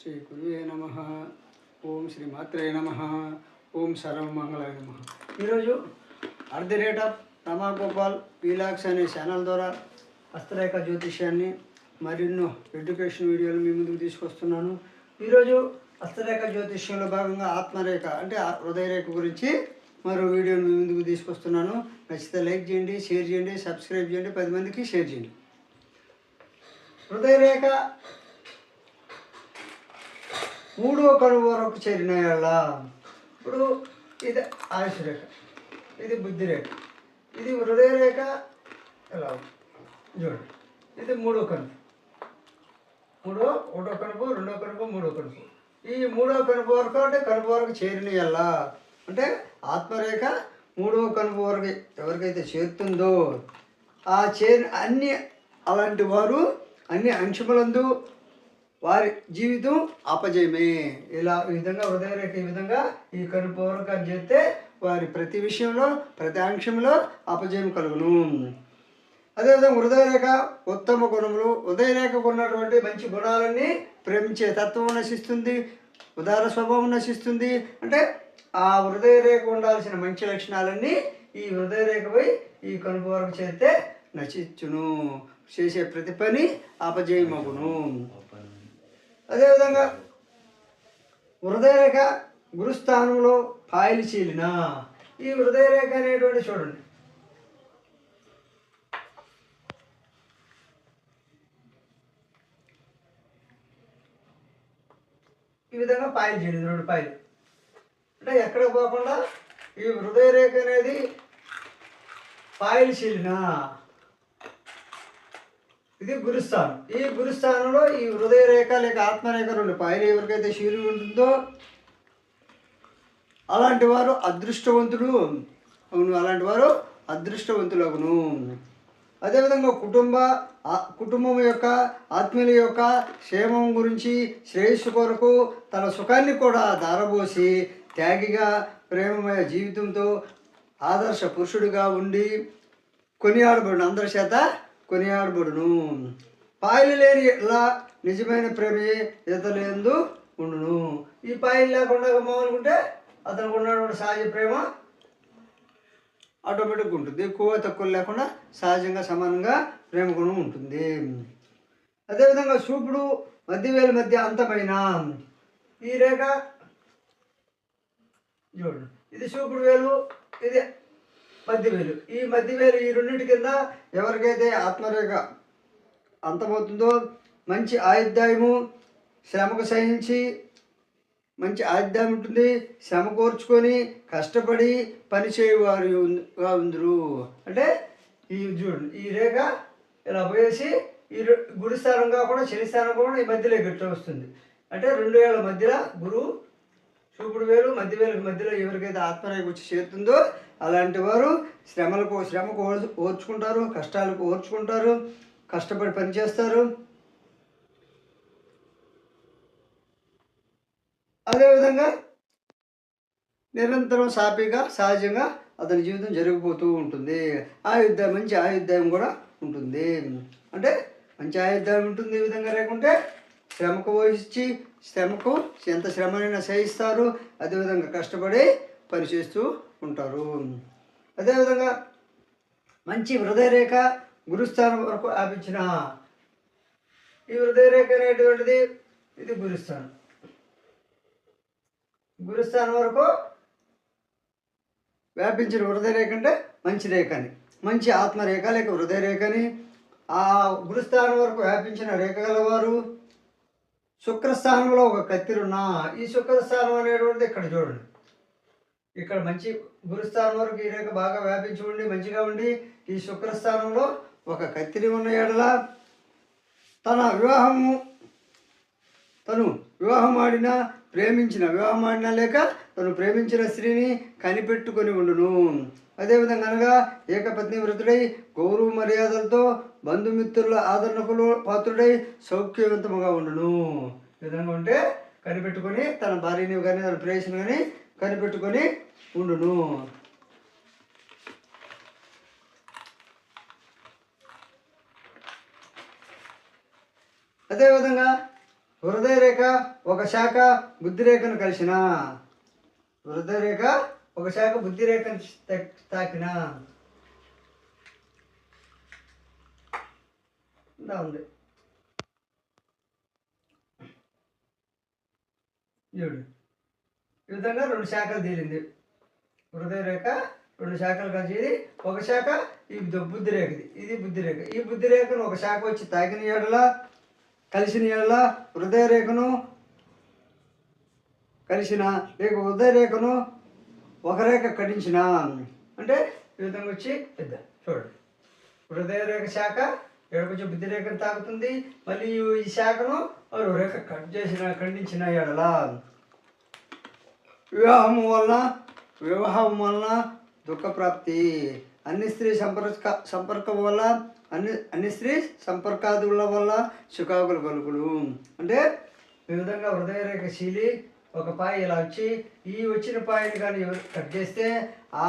శ్రీ గురువే నమ. ఓం శ్రీ మాత్రే నమ. ఓం సర్వమంగళాయ నమ. ఈరోజు at the rate of Ramagopal పీలాక్స్ అనే ఛానల్ ద్వారా హస్తరేఖ జ్యోతిష్యాన్ని మరెన్నో ఎడ్యుకేషన్ వీడియోలు మీ ముందుకు తీసుకొస్తున్నాను. ఈరోజు హస్తరేఖ జ్యోతిష్యంలో భాగంగా ఆత్మరేఖ అంటే హృదయరేఖ గురించి మరో వీడియోని మీ ముందుకు తీసుకొస్తున్నాను. నచ్చితే లైక్ చేయండి షేర్ చేయండి సబ్స్క్రైబ్ చేయండి పది మందికి షేర్ చేయండి. హృదయరేఖ మూడో కడువు వరకు చేరిన వాళ్ళ ఇప్పుడు ఇది ఆయుష్ రేఖ ఇది బుద్ధి రేఖ ఇది హృదయ రేఖ ఎలా? చూడండి ఇది మూడో కనుపు. మూడో ఒకటో కనుపు రెండో కనుపు మూడో కనుపు. ఈ మూడో కనుపు వరకు అంటే కనుపు వరకు చేరిన ఎలా? అంటే ఆత్మరేఖ మూడో కనుపు వరకు ఎవరికైతే చేరుతుందో ఆ చేరి అన్ని అలాంటి వారు అన్ని అంశములందు వారి జీవితం అపజయమే. ఇలా ఈ విధంగా హృదయరేఖ ఈ విధంగా ఈ కనుపూర్వకం చేస్తే వారి ప్రతి విషయంలో ప్రతి అంశంలో అపజయం కలుగును. అదేవిధంగా హృదయరేఖ ఉత్తమ గుణములు హృదయరేఖకు ఉన్నటువంటి మంచి గుణాలన్నీ ప్రేమించే తత్వం నశిస్తుంది ఉదార స్వభావం నశిస్తుంది. అంటే ఆ హృదయరేఖ ఉండాల్సిన మంచి లక్షణాలన్నీ ఈ హృదయరేఖపై ఈ కనుపు వరకు చేస్తే నశించును. చేసే ప్రతి పని అపజయమగును. అదేవిధంగా హృదయరేఖ గురుస్థానంలో పాయలు చీలిన ఈ హృదయరేఖ అనేటువంటి చూడండి. ఈ విధంగా పాయలు చీలింది రెండు పాయలు. అంటే ఎక్కడ పోకుండా ఈ హృదయరేఖ అనేది పాయలు చీలిన. ఇది గురుస్థానం. ఈ గురుస్థానంలో ఈ హృదయ రేఖ లేక ఆత్మరేఖ రెండు పైన ఎవరికైతే శివుడు ఉంటుందో అలాంటి వారు అదృష్టవంతుడు అవును అలాంటి వారు అదృష్టవంతులగును. అదేవిధంగా కుటుంబ ఆ- కుటుంబం యొక్క ఆత్మీయుల యొక్క క్షేమం గురించి శ్రేయస్సు కొరకు తన సుఖాన్ని కూడా దారబోసి త్యాగిగా ప్రేమమయ జీవితంతో ఆదర్శ పురుషుడిగా ఉండి కొనియాడబడిన అందరి చేత కొనియాడబడును. పాయలు లేని ఇలా నిజమైన ప్రేమే ఇతరులందు ఉండును. ఈ పాయలు లేకుండా మామూలుకుంటే అతనికి ఉన్నటువంటి సహజ ప్రేమ. ఆటోమేటిక్గా ఉంటుంది. ఎక్కువ తక్కువ లేకుండా సహజంగా సమానంగా ప్రేమ గుణం ఉంటుంది. అదేవిధంగా చూపుడు మధ్యవేలు మధ్య అంతమైన ఈ రేఖ చూడండి. ఇది చూపుడు వేలు ఇది మధ్యవేలు ఈ మధ్యవేలు ఈ రెండింటి కింద ఎవరికైతే ఆత్మరేఖ అంతమవుతుందో మంచి ఆయుధ్యాయము శ్రమకు సహించి మంచి ఆయుర్దాయం ఉంటుంది. శ్రమ కోర్చుకొని కష్టపడి పనిచేయవారు ఉందరు. అంటే ఈ చూడండి ఈ రేఖ ఇలా పోయేసి ఈ గుడి స్థానం కాకుండా శని స్థానం కూడా ఈ మధ్యలో గట్టి వస్తుంది. అంటే రెండు వేల మధ్యలో గురువు చూపుడు వేలు మధ్య వేలకు మధ్యలో ఎవరికైతే ఆత్మరేఖ వచ్చి చేరుతుందో అలాంటి వారు శ్రమలకు శ్రమకు ఓర్చుకుంటారు కష్టాలకు ఓర్చుకుంటారు కష్టపడి పనిచేస్తారు. అదేవిధంగా నిరంతరం సాఫీగా సహజంగా అతని జీవితం జరిగిపోతూ ఉంటుంది. ఆయుద్ధాయం మంచి ఆయుద్ధాయం కూడా ఉంటుంది. అంటే మంచి ఆయుద్ధాయం ఉంటుంది ఈ విధంగా లేకుంటే శ్రమకు వహించి శ్రమకు ఎంత శ్రమనైనా సహిస్తారు అదేవిధంగా కష్టపడి పనిచేస్తూ ఉంటారు. అదేవిధంగా మంచి హృదయరేఖ గురుస్థానం వరకు ఆపించిన ఈ హృదయరేఖ అనేటువంటిది ఇది గురుస్థానం. గురుస్థానం వరకు వ్యాపించిన హృదయరేఖ అంటే మంచి రేఖ అని మంచి ఆత్మరేఖ లేక హృదయరేఖ అని ఆ గురుస్థానం వరకు వ్యాపించిన రేఖ గలవారు శుక్రస్థానంలో ఒక కత్తిరున్న. ఈ శుక్రస్థానం అనేటువంటిది ఇక్కడ చూడండి. ఇక్కడ మంచి గురుస్థానం వరకు ఈ రేఖ బాగా వ్యాపించి ఉండి మంచిగా ఉండి ఈ శుక్రస్థానంలో ఒక కత్తిరి ఉన్న ఎడల తన వివాహము తను వివాహం ఆడిన ప్రేమించిన వివాహం ఆడినా లేక తను ప్రేమించిన స్త్రీని కనిపెట్టుకొని ఉండును. అదేవిధంగా అనగా ఏకపత్ని వృతుడై గౌరవ మర్యాదలతో బంధుమిత్రుల ఆదరణకులు పాత్రుడై సౌఖ్యవంతముగా ఉండును. విధంగా ఉంటే కనిపెట్టుకొని తన భార్యని కానీ తన ప్రేయసిని కానీ కనిపెట్టుకొని ఉండును. అదేవిధంగా హృదయ రేఖ ఒక శాఖ బుద్ధి రేఖను కలిసిన. హృదయ రేఖ ఒక శాఖ బుద్ధి రేఖను తాకిన ఉంది. చూడు ఈ విధంగా రెండు శాఖలు తీరింది హృదయ రేఖ రెండు శాఖలు కలిసి ఒక శాఖ ఈ బుద్ధి రేఖది ఇది. బుద్ధి రేఖ. ఈ బుద్ధి రేఖను ఒక శాఖ వచ్చి తాకిన ఏడల కలిసిన ఏడల హృదయ రేఖను కలిసిన లేక హృదయ రేఖను ఒక రేఖ కటించిన అంటే ఈ విధంగా వచ్చి పెద్ద. చూడండి. హృదయ రేఖ శాఖ ఎడకొచ్చి బుద్ధి రేఖను తాకుతుంది. మళ్ళీ ఈ శాఖను రేఖ కట్ చేసిన ఖండించిన ఎడల వివాహం వలన వివాహం వలన దుఃఖప్రాప్తి. అన్ని స్త్రీ సంపర్క సంపర్కం వల్ల అన్ని అన్ని స్త్రీ సంపర్కాదుల వల్ల చికాకులు కలుగులు అంటే ఈ విధంగా హృదయరేఖశీలి శీలి ఒక పాయ ఇలా వచ్చి ఈ వచ్చిన పాయని కానీ కట్ చేస్తే ఆ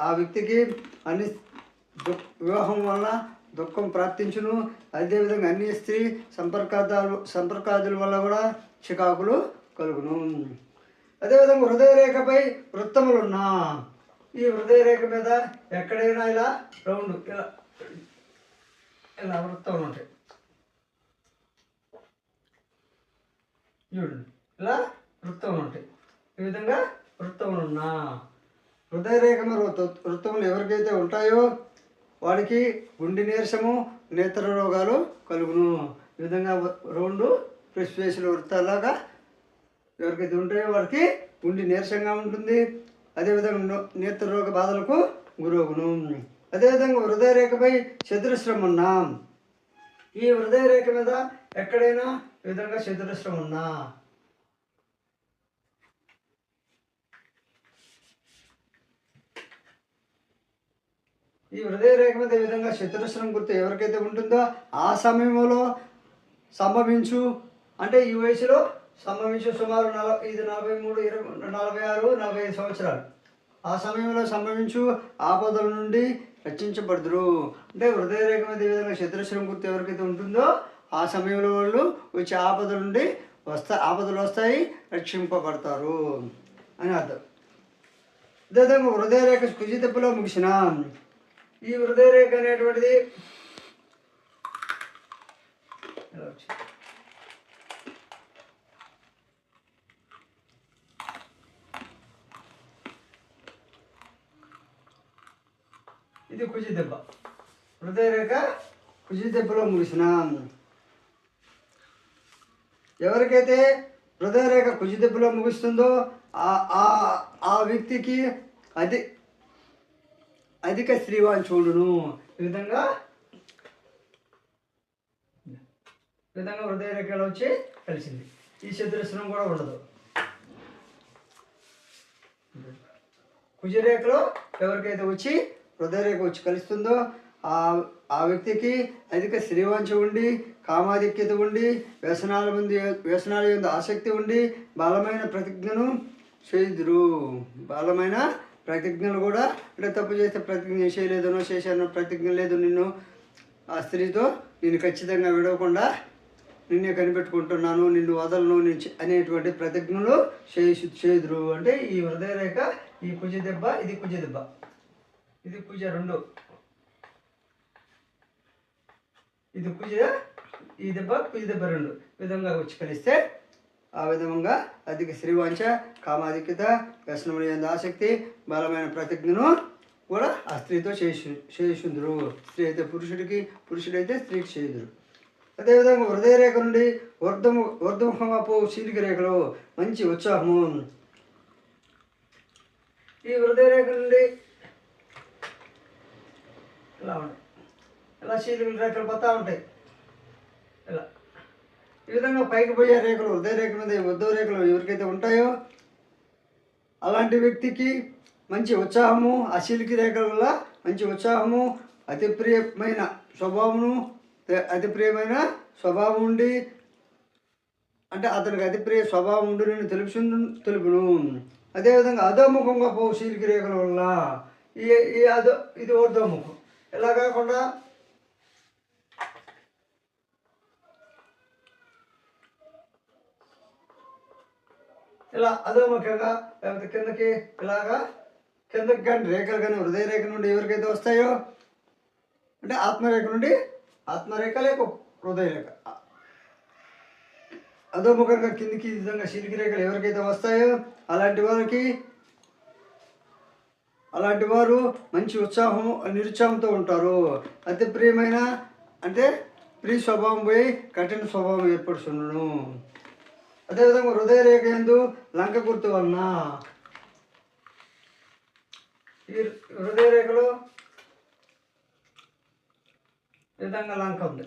ఆ వ్యక్తికి అన్ని దు- వివాహం వల్ల దుఃఖం ప్రాప్తించును. అదేవిధంగా అన్ని స్త్రీ సంపర్కాదాలు సంపర్కాదుల వల్ల కూడా చికాకులు కలుగును. అదేవిధంగా హృదయ రేఖపై వృత్తములున్నా. ఈ హృదయ రేఖ మీద ఎక్కడైనా ఇలా రౌండ్ ఇలా ఇలా వృత్తములు ఉంటాయి. చూడండి ఇలా వృత్తములు ఉంటాయి. ఈ విధంగా వృత్తములు ఉన్నా హృదయ రేఖ వృత్తములు ఎవరికైతే ఉంటాయో వాడికి గుండె నీరసము నేత్ర రోగాలు కలుగును. ఈ విధంగా రౌండ్ ప్రెస్ వేసిన వృత్తాలాగా ఎవరికైతే ఉంటాయో వారికి ఉండి నీరసంగా ఉంటుంది. అదేవిధంగా నో- నేత్ర రోగ బాధలకు గురవును. అదేవిధంగా హృదయ రేఖపై చతురస్రం ఉన్నా ఈ హృదయ రేఖ మీద ఎక్కడైనా విధంగా చతురస్రం ఉన్నా ఈ హృదయ రేఖ మీద ఈ విధంగా చతురస్రం గుర్తు ఎవరికైతే ఉంటుందో ఆ సమయంలో సంభవించు. అంటే ఈ వయసులో సంభవించు సుమారు నలభై ఇది నలభై మూడు ఇరవై నలభై ఆరు నలభై ఐదు సంవత్సరాలు. ఆ సమయంలో సంభవించు ఆపదల నుండి రక్షించబడదురు. అంటే హృదయ రేఖ మీద విధంగా చతురస్రం గుర్తు ఎవరికైతే ఉంటుందో ఆ సమయంలో వాళ్ళు వచ్చే ఆపదల నుండి వస్తా ఆపదలు వస్తాయి రక్షింపబడతారు అని అర్థం. అదేవిధంగా హృదయ రేఖ కుజితప్పులో ముగిసిన. ఈ హృదయ రేఖ అనేటువంటిది ఇది కుజి దెబ్బ. హృదయ రేఖ కుజి దెబ్బలో ముగిసిన. ఎవరికైతే హృదయ రేఖ కుజి దెబ్బలో ముగుస్తుందో ఆ ఆ- వ్యక్తికి అధి అధిక శ్రీవాంచుడును ఈ విధంగా ఈ విధంగా హృదయ రేఖలో వచ్చి కలిసింది. ఈ చతురస్రం కూడా ఉండదు. కుజరేఖలో ఎవరికైతే వచ్చి హృదయరేఖ వచ్చి కలుస్తుందో ఆ ఆ వ్యక్తికి అధిక శ్రీవాంఛ ఉండి కామాధిక్యత ఉండి వ్యసనాల ముందు వ్యసనాల యొక్క ఆసక్తి ఉండి బలమైన ప్రతిజ్ఞను చేయుదురు. బలమైన ప్రతిజ్ఞలు కూడా అంటే తప్పు చేస్తే ప్రతిజ్ఞ చేయలేదనో చేశానో ప్రతిజ్ఞ లేదు నిన్ను ఆ స్త్రీతో నేను ఖచ్చితంగా విడవకుండా నిన్నే కనిపెట్టుకుంటున్నాను నిన్ను వదలను నేను అనేటువంటి ప్రతిజ్ఞలు చేసి చేదురు అంటే ఈ హృదయ రేఖ ఈ కుజ దెబ్బ ఇది కుజ దెబ్బ. ఇది పూజ రెండు. ఇది పూజ ఈ దెబ్బ పూజ దెబ్బ రెండు. ఈ విధంగా వచ్చి కలిస్తే ఆ విధంగా అధిక శ్రీవాంఛ కామాధిక్యత వ్యసనముల ఆసక్తి బలమైన ప్రతిజ్ఞను కూడా ఆ స్త్రీతో చేసి చేసిందురు స్త్రీ అయితే పురుషుడికి పురుషుడైతే స్త్రీకి చేయుదురు. అదేవిధంగా హృదయ రేఖ నుండి వర్ధము వర్ధముఖమపు చీలిక రేఖలో మంచి ఉత్సాహము. ఈ హృదయ రేఖ నుండి ఇలా ఉంటాయి. ఇలా చీలికల రేఖలు పోతా ఉంటాయి. ఇలా. ఈ విధంగా పైకి పోయే రేఖలు ఉదయ రేఖ మీద ఉద్దవ రేఖలు ఎవరికైతే ఉంటాయో అలాంటి వ్యక్తికి మంచి ఉత్సాహము ఆ చీలిక రేఖల వల్ల మంచి ఉత్సాహము అతి ప్రియమైన స్వభావము అతి ప్రియమైన స్వభావం ఉండి అంటే అతనికి అతి ప్రియ స్వభావం ఉండి నేను తెలుపు తెలుపును. అదేవిధంగా అధోముఖంగా పోవు చీలిక రేఖల వల్ల ఈ ఈ అధో ఇది ఊర్ధోముఖం ఇలా కాకుండా ఇలా అధోముఖంగా లేకపోతే కిందకి ఇలాగా కిందకి కానీ రేఖలు కానీ హృదయ రేఖ నుండి ఎవరికైతే వస్తాయో అంటే ఆత్మరేఖ నుండి ఆత్మరేఖ లేక హృదయ రేఖ అధోముఖంగా కిందికి ఈ విధంగా శిలికి రేఖలు ఎవరికైతే వస్తాయో అలాంటి వారికి అలాంటి వారు మంచి ఉత్సాహం నిరుత్సాహంతో ఉంటారు. అతి ప్రియమైన అంటే ప్రియ స్వభావం పోయి కఠిన స్వభావం ఏర్పడుచుండును. అదేవిధంగా హృదయ రేఖ ఎందు లంక గుర్తు వలన ఈ హృదయ రేఖలో ఈ విధంగా లంక ఉంది.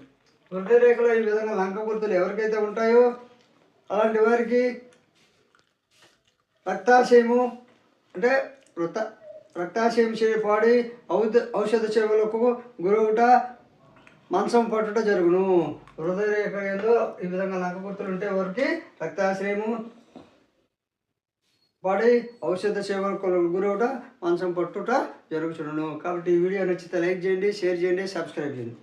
హృదయ రేఖలో ఈ విధంగా లంక గుర్తులు ఎవరికైతే ఉంటాయో అలాంటి వారికి రక్తాశయము అంటే వృత రక్తాశయం పాడి ఔద ఔషధ సేవలకు గురవుట మంచం పట్టుట జరుగును. హృదయరేఖ ఏందో ఈ విధంగా లంక గుర్తులు ఉంటే వారికి రక్తాశ్రయము పాడి ఔషధ సేవలకు గురవుట మంచం పట్టుట జరుగుచుండును. కాబట్టి ఈ వీడియో నచ్చితే లైక్ చేయండి షేర్ చేయండి సబ్స్క్రైబ్ చేయండి.